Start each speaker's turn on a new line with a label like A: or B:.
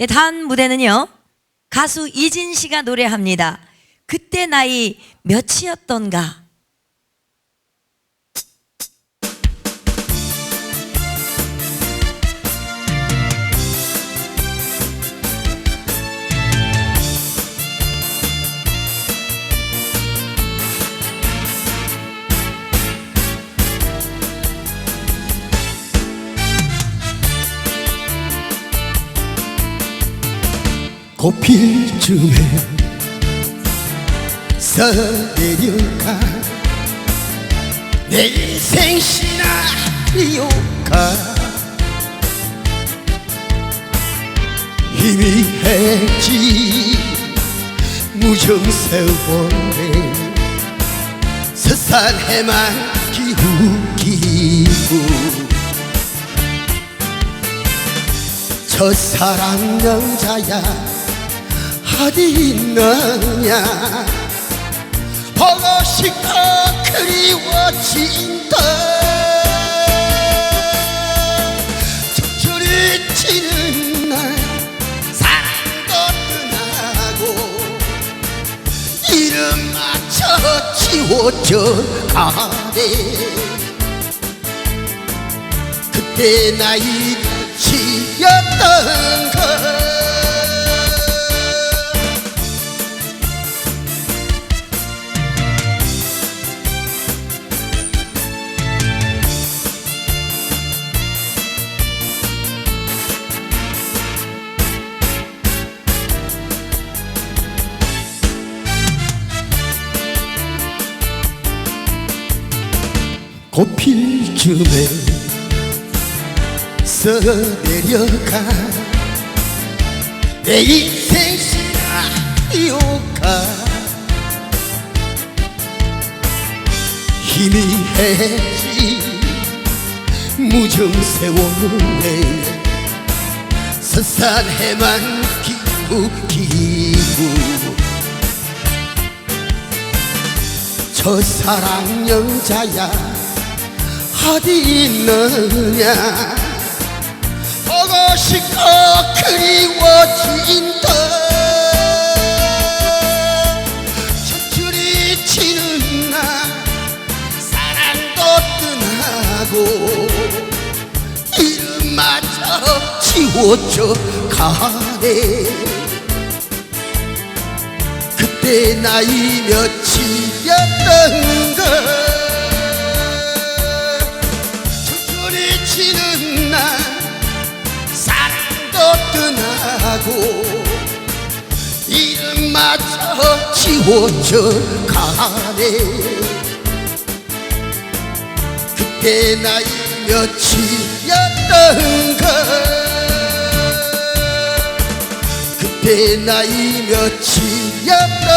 A: 네, 다음 무대는요. 가수 이진 씨가 노래합니다. 그때 나이 몇이었던가?
B: 꽃필 쯤에 서내려가 내 인생 시나리오가 희미해지. 무정 세월에 서산해만 기우기우 첫사랑 여자야 어디 있느냐? 보고 싶어 그리워진다. 적절히 치는 날 사랑도 떠나고 이름 맞춰 지워져 가네. 그때 나이 지였던 것 꽃필 쯤에 써내려가. 내 인생 시나리오가 희미해지. 무정 세월에 서산해만 기우 기우 첫사랑 여자야 어디 있느냐? 보고 싶고 그리워진다. 척추리 치는 날 사랑도 떠나고 이름마저 지워져 가네. 그때 나이 몇이었던가 떠나고 이름마저 지워져 가네. 그때 나이 몇이었던가? 그때 나이 몇이었던가